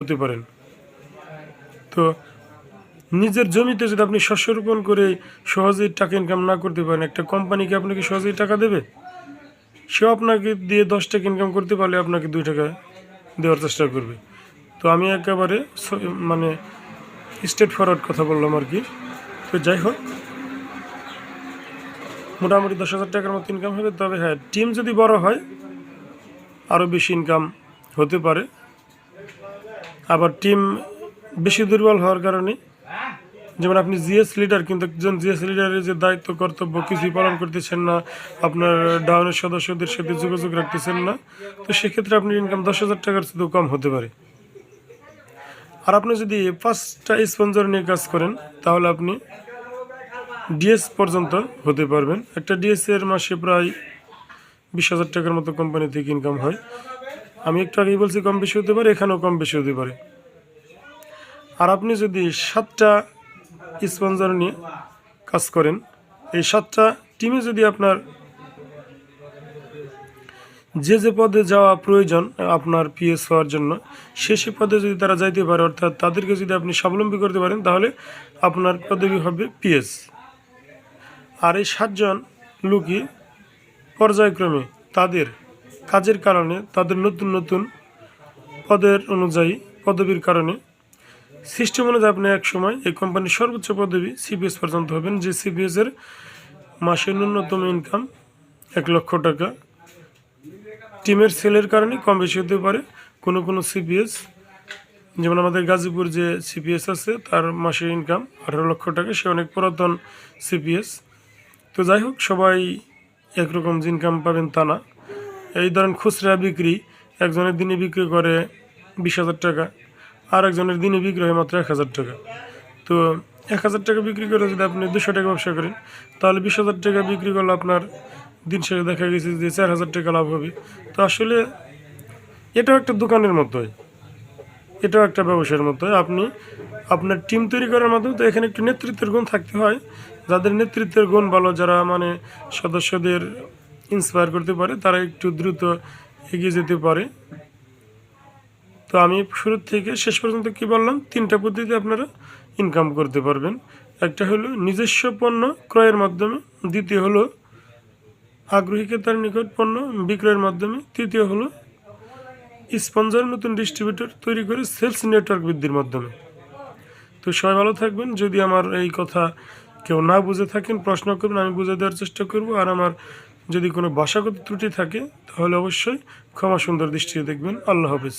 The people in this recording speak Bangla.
হতে পারেন। তো নিজের জমিতে যদি আপনি শস্য রোপণ করে সহজেই টাকা ইনকাম না করতে পারেন, একটা কোম্পানিকে আপনাকে সহজেই টাকা দেবে? সেও আপনাকে দিয়ে দশ টাকা ইনকাম করতে পারলে আপনাকে দুই টাকা দেওয়ার চেষ্টা করবে। তো আমি একেবারে মানে স্টেট ফরওয়ার্ড কথা বললাম আর কি। তো যাই হোক, মোটামুটি দশ হাজার টাকার মতো ইনকাম হবে। তবে হ্যাঁ টিম যদি বড় হয় আরও বেশি ইনকাম হতে পারে। আবার টিম বেশি দুর্বল হওয়ার কারণে। যেমন আপনি জিএস লিডার কিন্তু একজন জিএস লিডারের যে দায়িত্ব, কর্তব্য কিছুই পালন করতেছেন না, আপনার ডাউনের সদস্যদের সাথে যোগাযোগ রাখতেছেন না। তো সেক্ষেত্রে আপনার ইনকাম দশ হাজার টাকার শুধু কম হতে পারে। আর আপনি যদি পাঁচটা স্পন্সর নিয়ে কাজ করেন, তাহলে আপনি ডিএস পর্যন্ত হতে পারবেন। একটা ডিএস এর মাসে প্রায় বিশ হাজার টাকার মতো কোম্পানি থেকে ইনকাম হয়। আমি একটু আগেই বলছি, কম বেশি হতে পারে, এখানেও কম বেশি হতে পারে। আর আপনি যদি সাতটা স্পন্সর নিয়ে কাজ করেন, এই সাতটা টিমে যদি আপনার যে যে পদে যাওয়া প্রয়োজন, আপনার পিএস হওয়ার জন্য, সে সে পদে যদি তারা যাইতে পারে, অর্থাৎ তাদেরকে যদি আপনি স্বাবলম্বী করতে পারেন, তাহলে আপনার পদবি হবে পিএস আর এই সাতজন লোকই পর্যায়ক্রমে তাদের কাজের কারণে, তাদের নতুন নতুন পদের অনুযায়ী, পদবীর কারণে। সিস্টেম অনুযায়ী আপনি এক সময় এই কোম্পানির সর্বোচ্চ পদবি সিবিএস পর্যন্ত হবেন, যে সিবিএস এর মাসে ন্যূনতম ইনকাম এক লক্ষ টাকা। টিমের সেলের কারণে কম বেশি হতে পারে। কোনো কোনো সিপিএস যেমন আমাদের গাজীপুর যে সিপিএস আছে, তার মাসের ইনকাম আঠারো লক্ষ টাকা, সে অনেক পুরাতন সিপিএস তো যাই হোক, সবাই একরকম যে ইনকাম পাবেন তা না। এই ধরেন খুচরা বিক্রি, একজনের দিনে বিক্রি করে বিশ হাজার টাকা আর একজনের দিনে বিক্রি হয় মাত্র এক হাজার টাকা। তো এক হাজার টাকা বিক্রি করে যদি আপনি দুশো টাকা ব্যবসা করেন, তাহলে বিশ হাজার টাকা বিক্রি করলে আপনার দিন শেষে দেখা গেছে যে চার হাজার টাকা লাভ হবে। তো আসলে এটাও একটা দোকানের মতোই। এটাও একটা ব্যবসার মতোই। আপনি, আপনার টিম তৈরি করার মাধ্যমে তো এখানে একটু নেতৃত্বের গুণ থাকতে হয়। যাদের নেতৃত্বের গুণ ভালো, যারা মানে সদস্যদের ইন্সপায়ার করতে পারে, তারা একটু দ্রুত এগিয়ে যেতে পারে। তো আমি শুরু থেকে শেষ পর্যন্ত কি বললাম, তিনটা পদ্ধতিতে আপনারা ইনকাম করতে পারবেন। একটা হলো নিজস্ব পণ্য ক্রয়ের মাধ্যমে, দ্বিতীয় হলো আগ্রহী ক্রেতার নিকট পণ্য বিক্রয়ের মাধ্যমে, তৃতীয় হলো স্পন্সর নতুন ডিস্ট্রিবিউটর তৈরি করে সেলস নেটওয়ার্ক বৃদ্ধির মাধ্যমে। তো সবাই ভালো থাকবেন। যদি আমার এই কথা কেউ না বুঝে থাকেন, প্রশ্ন করবেন, আমি বুঝে দেওয়ার চেষ্টা করব। আর আমার যদি কোনো ভাষাগত ত্রুটি থাকে তাহলে অবশ্যই ক্ষমা সুন্দর দৃষ্টিতে দেখবেন। আল্লাহ হাফিজ।